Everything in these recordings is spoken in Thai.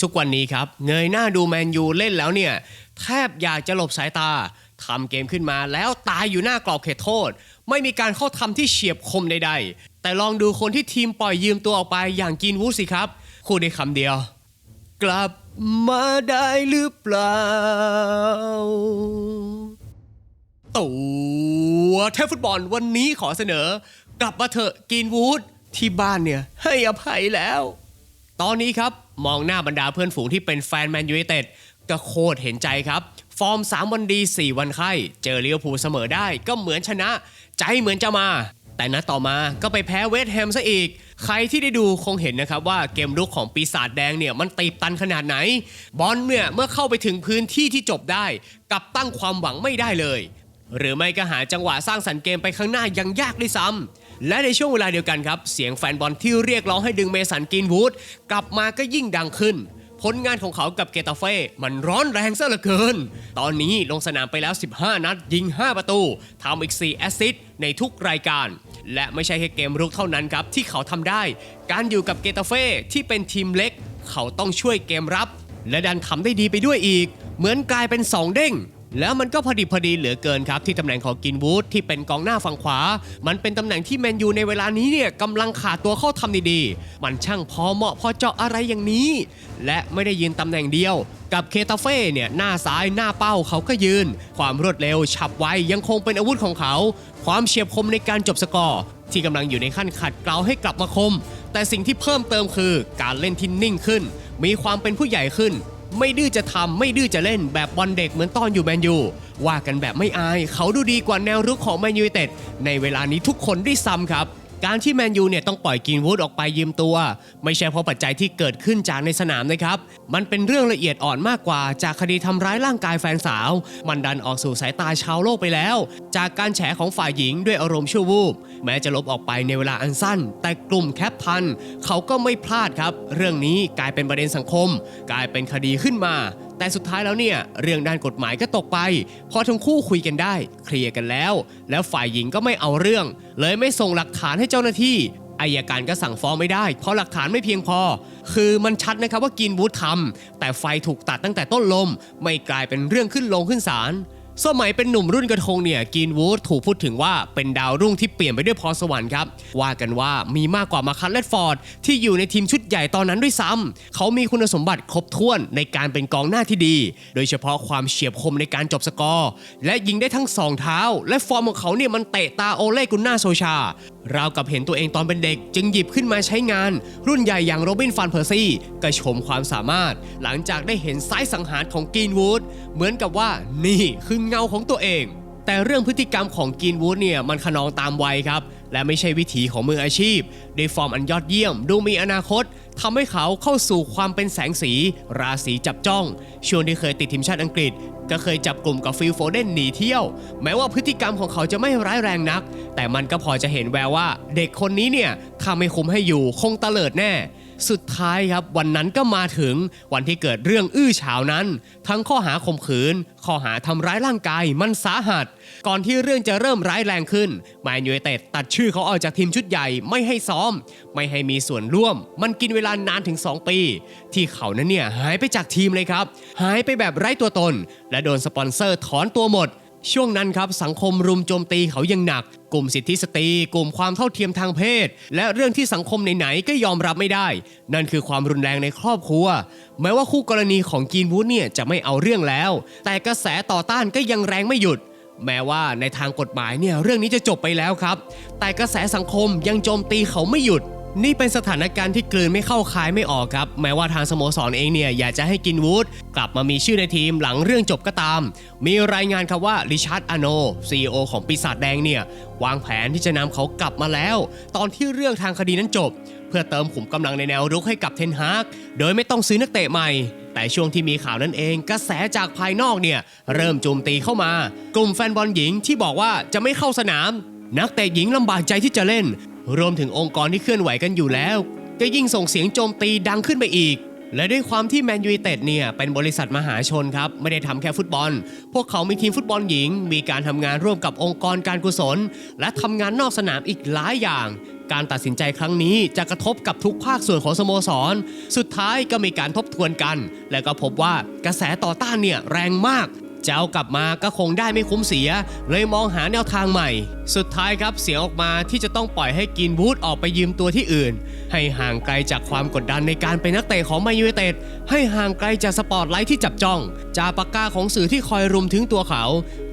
ทุกวันนี้ครับ เงยหน้าดูแมนยูเล่นแล้วเนี่ย แทบอยากจะหลบสายตาทำเกมขึ้นมาแล้วตายอยู่หน้ากรอบเขตโทษ ไม่มีการเข้าทำที่เฉียบคมใดๆ แต่ลองดูคนที่ทีมปล่อยยืมตัวออกไปอย่างกินวูสิครับพูดได้คำเดียว กลับมาได้หรือเปล่า ตัวเทพฟุตบอลวันนี้ขอเสนอ กลับมาเถอะกินวูดที่บ้านเนี่ย ให้อภัยแล้ว ตอนนี้ครับมองหน้าบรรดาเพื่อนฝูงที่เป็นแฟนแมนยูไนเต็ดก็โคตรเห็นใจครับ ฟอร์ม 3 วันดี 4 วันไข้ เจอเลิเวอร์พูเสมอได้ก็เหมือนชนะ ใจเหมือนจะมา แต่นัดต่อมาก็ไปแพ้เวสต์แฮมซะอีก ใครที่ได้ดูคงเห็นนะครับว่าเกมรุกของปีศาจแดงเนี่ยมันตีบตันขนาดไหน บอลเนี่ยเมื่อเข้าไปถึงพื้นที่ที่จบได้กับตั้งความหวังไม่ได้เลย หรือไม่ก็หาจังหวะสร้างสรรค์เกมไปข้างหน้ายังยากด้วยซ้ำ และในช่วงเวลาเดียวกันครับ เสียงแฟนบอลที่เรียกร้องให้ดึงเมสันกินวูดกลับมาก็ยิ่งดังขึ้น ผลงานของเขากับเกตาเฟ่มันร้อนแรงซะเหลือเกิน ตอนนี้ลงสนามไปแล้ว 15 นัด ยิง 5 ประตูทำอีก 4 แอสซิสต์ในทุกรายการ และไม่ใช่แค่เกมรุกเท่านั้นครับ ที่เขาทำได้ การอยู่กับเกตาเฟ่ที่เป็นทีมเล็ก เขาต้องช่วยเกมรับ และดันทำได้ดีไปด้วยอีก เหมือนกลายเป็น2เด้ง แล้วมันก็พอดีพอดีเหลือเกินครับ ที่ตำแหน่งของกินวูดที่เป็นกองหน้าฝั่งขวา มันเป็นตำแหน่งที่แมนยูในเวลานี้เนี่ยกำลังขาดตัวเข้าทำดีๆ มันช่างพอเหมาะพอเจาะอะไรอย่างนี้ และไม่ได้ยืนตำแหน่งเดียว กับเคตาเฟ่เนี่ยหน้าซ้ายหน้าเป้าเขาก็ยืน ความรวดเร็วฉับไวยังคงเป็นอาวุธของเขา ความเฉียบคมในการจบสกอร์ที่กำลังอยู่ในขั้นขัดเกลาให้กลับมาคม แต่สิ่งที่เพิ่มเติมคือ การเล่นที่นิ่งขึ้น มีความเป็นผู้ใหญ่ขึ้น ไม่ดื้อจะทำไม่ดื้อจะเล่นแบบบอลเด็กเหมือนตอนอยู่แมนยูว่ากันแบบไม่อาย เขาดูดีกว่าแนวรุกของแมนยูเต็ดในเวลานี้ทุกคนด้วยซ้ำครับ การที่แมนยูเนี่ยต้องปล่อยกินวูดออกไปยืมตัว ไม่ใช่เพราะปัจจัยที่เกิดขึ้นจากในสนามนะครับ มันเป็นเรื่องละเอียดอ่อนมากกว่า จากคดีทำร้ายร่างกายแฟนสาว มันดันออกสู่สายตาชาวโลกไปแล้ว จากการแฉของฝ่ายหญิงด้วยอารมณ์ชั่ววูบแม้จะลบออกไปในเวลาอันสั้น แต่กลุ่มแคปทันเขาก็ไม่พลาดครับ เรื่องนี้กลายเป็นประเด็นสังคม กลายเป็นคดีขึ้นมา แต่สุดท้ายแล้วเนี่ยเรื่องด้านกฎหมายก็ตกไป พอทั้งคู่คุยกันได้ เคลียร์กันแล้ว แล้วฝ่ายหญิงก็ไม่เอาเรื่อง เลยไม่ส่งหลักฐานให้เจ้าหน้าที่อายการก็สั่งฟ้องไม่ได้ เพราะหลักฐานไม่เพียงพอ คือมันชัดนะครับว่ากินบูธทำแต่ไฟถูกตัดตั้งแต่ต้นลม ไม่กลายเป็นเรื่องขึ้นลงขึ้นศาล สมัยเป็นหนุ่มรุ่นกระทงเนี่ยกินวูดถูกพูดถึงว่าเป็นดาวรุ่งที่เปลี่ยนไปด้วยพรสวรรค์ครับ ว่ากันว่ามีมากกว่ามาคันเลดฟอร์ด ที่อยู่ในทีมชุดใหญ่ตอนนั้นด้วยซ้ำเขามีคุณสมบัติครบถ้วนในการเป็นกองหน้าที่ดี โดยเฉพาะความเฉียบคมในการจบสกอร์ และยิงได้ทั้งสองเท้า และฟอร์มของเขาเนี่ยมันเตะตาโอเล่กุนนาโซชา ราวกับเห็นตัวเองตอนเป็นเด็ก จึงหยิบขึ้นมาใช้งาน รุ่นใหญ่อย่างโรบินฟันเพอร์ซี่ก็ชมความสามารถ หลังจากได้เห็นซ้ายสังหารของกีนวูดเหมือนกับว่านี่คือเงาของตัวเอง แต่เรื่องพฤติกรรมของกีนวูดเนี่ยมันขนองตามวัยครับ และไม่ใช่วิถีของมืออาชีพด้วยฟอร์มอันยอดเยี่ยม ดูมีอนาคตทำให้เขาเข้าสู่ความเป็นแสงสี ราศีจับจ้อง ช่วงที่เคยติดทีมชาติอังกฤษ ก็เคยจับกลุ่มกับฟิลโฟเดนหนีเที่ยว แม้ว่าพฤติกรรมของเขาจะไม่ร้ายแรงนัก แต่มันก็พอจะเห็นแววว่า เด็กคนนี้เนี่ยถ้าไม่คุมให้อยู่คงตะเลิดแน่ สุดท้ายครับวันนั้นก็มาถึงวันที่เกิดเรื่องอื้อฉาวนั้น ทั้งข้อหาข่มขืน ข้อหาทำร้ายร่างกายมันสาหัส ก่อนที่เรื่องจะเริ่มร้ายแรงขึ้นแมนยูไนเต็ดตัดชื่อเขาออกจากทีมชุดใหญ่ไม่ให้ซ้อม ไม่ให้มีส่วนร่วม มันกินเวลานานถึง 2 ปี ที่เขานั้นเนี่ยหายไปจากทีมเลยครับ หายไปแบบไร้ตัวตน และโดนสปอนเซอร์ถอนตัวหมด ช่วงนั้นครับสังคมรุมโจมตีเขาอย่างหนัก กลุ่มสิทธิสตรี กลุ่มความเท่าเทียมทางเพศ และเรื่องที่สังคมไหนๆก็ยอมรับไม่ได้ นั่นคือความรุนแรงในครอบครัว แม้ว่าคู่กรณีของกีนวูดเนี่ยจะไม่เอาเรื่องแล้ว แต่กระแสต่อต้านก็ยังแรงไม่หยุด แม้ว่าในทางกฎหมายเนี่ยเรื่องนี้จะจบไปแล้วครับ แต่กระแสสังคมยังโจมตีเขาไม่หยุด นี่เป็นสถานการณ์ที่กลืนไม่เข้าคายไม่ออกครับ แม้ว่าทางสโมสรเองเนี่ยอยากจะให้กินวูดกลับมามีชื่อในทีมหลังเรื่องจบก็ตาม มีรายงานครับว่าริชาร์ดอโน CEO ของปีศาจแดงเนี่ยวางแผนที่จะนำเขากลับมาแล้ว ตอนที่เรื่องทางคดีนั้นจบ เพื่อเติมขุมกำลังในแนวรุกให้กับเทนฮากโดยไม่ต้องซื้อนักเตะใหม่แต่ช่วงที่มีข่าวนั้นเองกระแสจากภายนอกเนี่ยเริ่มโจมตีเข้ามา กลุ่มแฟนบอลหญิงที่บอกว่าจะไม่เข้าสนาม นักเตะหญิงลำบากใจที่จะเล่น รวมถึงองค์กรที่เคลื่อนไหวกันอยู่แล้ว ก็ยิ่งส่งเสียงโจมตีดังขึ้นไปอีก และด้วยความที่แมนยูไนเต็ดเนี่ยเป็นบริษัทมหาชนครับ ไม่ได้ทำแค่ฟุตบอล พวกเขามีทีมฟุตบอลหญิง มีการทำงานร่วมกับองค์กรการกุศล และทำงานนอกสนามอีกหลายอย่างการตัดสินใจครั้งนี้จะกระทบกับทุกภาคส่วนของสโมสร สุดท้ายก็มีการทบทวนกัน และก็พบว่ากระแสต่อต้านเนี่ยแรงมาก จะเอากลับมาก็คงได้ไม่คุ้มเสีย เลยมองหาแนวทางใหม่ สุดท้ายครับเสียงออกมาที่จะต้องปล่อยให้กินวูดออกไปยืมตัวที่อื่น ให้ห่างไกลจากความกดดันในการเป็นนักเตะของแมนยูไนเต็ดให้ห่างไกลจากสปอตไลท์ที่จับจ้อง จากปากกาของสื่อที่คอยรุมถึงตัวเขา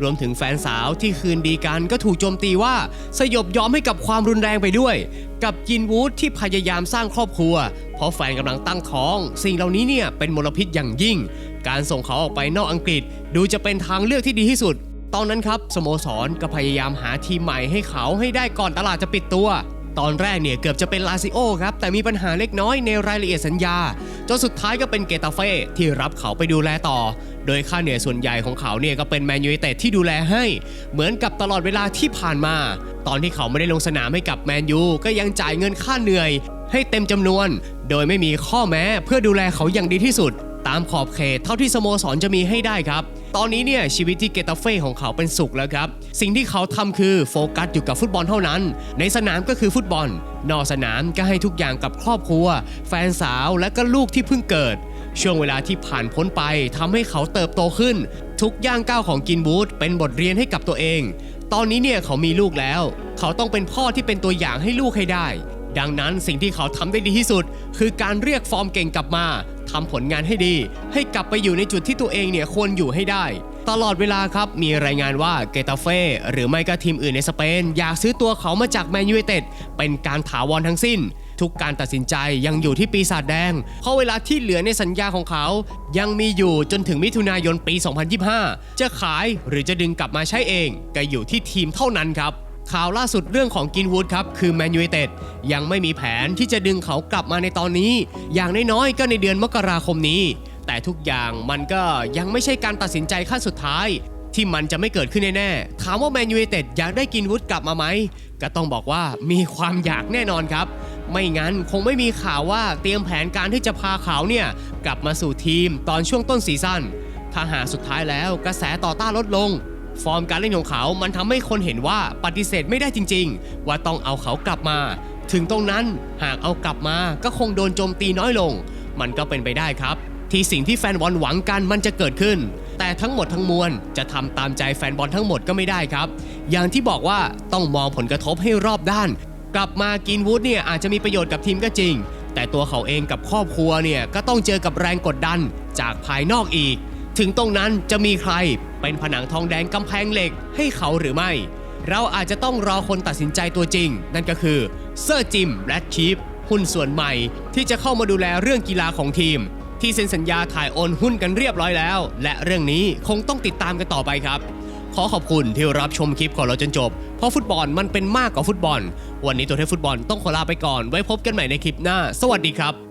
รวมถึงแฟนสาวที่คืนดีกันก็ถูกโจมตีว่าสยบยอมให้กับความรุนแรงไปด้วย กับกินวูดที่พยายามสร้างครอบครัว เพราะแฟนกำลังตั้งท้อง สิ่งเหล่านี้เนี่ยเป็นมลพิษอย่างยิ่ง การส่งเขาออกไปนอกอังกฤษ ดูจะเป็นทางเลือกที่ดีที่สุด ตอนนั้นครับสโมสรก็พยายามหาทีมใหม่ให้เขาให้ได้ก่อนตลาดจะปิดตัว ตอนแรกเนี่ยเกือบจะเป็นลาซิโอครับแต่มีปัญหาเล็กน้อยในรายละเอียดสัญญาจนสุดท้ายก็เป็นเกตาเฟ่ที่รับเขาไปดูแลต่อ โดยค่าเหนื่อยส่วนใหญ่ของเขาเนี่ยก็เป็นแมนยูไนเต็ดที่ดูแลให้ เหมือนกับตลอดเวลาที่ผ่านมา ตอนที่เขาไม่ได้ลงสนามให้กับแมนยูก็ยังจ่ายเงินค่าเหนื่อย ให้เต็มจำนวน โดยไม่มีข้อแม้เพื่อดูแลเขาอย่างดีที่สุด ตามขอบเขตเท่าที่สโมสรจะมีให้ได้ครับตอนนี้เนี่ยชีวิตที่เกตาเฟ่ของเขาเป็นสุขแล้วครับ สิ่งที่เขาทำคือโฟกัสอยู่กับฟุตบอลเท่านั้น ในสนามก็คือฟุตบอล นอกสนามก็ให้ทุกอย่างกับครอบครัว แฟนสาวและก็ลูกที่เพิ่งเกิด ช่วงเวลาที่ผ่านพ้นไปทำให้เขาเติบโตขึ้น ทุกย่างก้าวของกินบูธเป็นบทเรียนให้กับตัวเอง ตอนนี้เนี่ยเขามีลูกแล้ว เขาต้องเป็นพ่อที่เป็นตัวอย่างให้ลูกให้ได้ ดังนั้นสิ่งที่เขาทำได้ดีที่สุด คือการเรียกฟอร์มเก่งกลับมาทำผลงานให้ดี ให้กลับไปอยู่ในจุดที่ตัวเองเนี่ยควรอยู่ให้ได้ ตลอดเวลาครับมีรายงานว่าเกตาเฟ่หรือไม่ก็ทีมอื่นในสเปน อยากซื้อตัวเขามาจากแมนยูไนเต็ดเป็นการถาวรทั้งสิ้น ทุกการตัดสินใจยังอยู่ที่ปีศาจแดง เพราะเวลาที่เหลือในสัญญาของเขา ยังมีอยู่จนถึงมิถุนายนปี 2025 จะขายหรือจะดึงกลับมาใช้เองก็อยู่ที่ทีมเท่านั้นครับข่าวล่าสุดเรื่องของกินวูดครับ คือแมนยูไนเต็ดยังไม่มีแผนที่จะดึงเขากลับมาในตอนนี้ อย่างน้อยๆก็ในเดือนมกราคมนี้ แต่ทุกอย่างมันก็ยังไม่ใช่การตัดสินใจขั้นสุดท้าย ที่มันจะไม่เกิดขึ้นแน่ๆถามว่าแมนยูไนเต็ดอยากได้กินวูดกลับมาไหมก็ต้องบอกว่ามีความอยากแน่นอนครับ ไม่งั้นคงไม่มีข่าวว่าเตรียมแผนการที่จะพาเขาเนี่ยกลับมาสู่ทีมตอนช่วงต้นซีซั่นถ้าหาสุดท้ายแล้วกระแสต่อต้านลดลง ฟอร์มการเล่นของเขา มันทำให้คนเห็นว่าปฏิเสธไม่ได้จริง ๆ ว่าต้องเอาเขากลับมา ถึงตรงนั้นหากเอากลับมาก็คงโดนโจมตีน้อยลง มันก็เป็นไปได้ครับ ที่สิ่งที่แฟนบอลหวังกันมันจะเกิดขึ้น แต่ทั้งหมดทั้งมวลจะทำตามใจแฟนบอลทั้งหมดก็ไม่ได้ครับ อย่างที่บอกว่าต้องมองผลกระทบให้รอบด้าน กลับมากินวูดเนี่ยอาจจะมีประโยชน์กับทีมก็จริง แต่ตัวเขาเองกับครอบครัวเนี่ยก็ต้องเจอกับแรงกดดันจากภายนอกอีก ถึงตรงนั้นจะมีใครเป็นผนังทองแดงกำแพงเหล็กให้เขาหรือไม่ เราอาจจะต้องรอคนตัดสินใจตัวจริง นั่นก็คือเซอร์จิมแรดชีฟหุ้นส่วนใหม่ที่จะเข้ามาดูแลเรื่องกีฬาของทีม ที่เซ็นสัญญาถ่ายโอนหุ้นกันเรียบร้อยแล้ว และเรื่องนี้คงต้องติดตามกันต่อไปครับ ขอขอบคุณที่รับชมคลิปของเราจนจบ เพราะฟุตบอลมันเป็นมากกว่าฟุตบอล วันนี้ตัวเทพฟุตบอลต้องขอลาไปก่อน ไว้พบกันใหม่ในคลิปหน้า สวัสดีครับ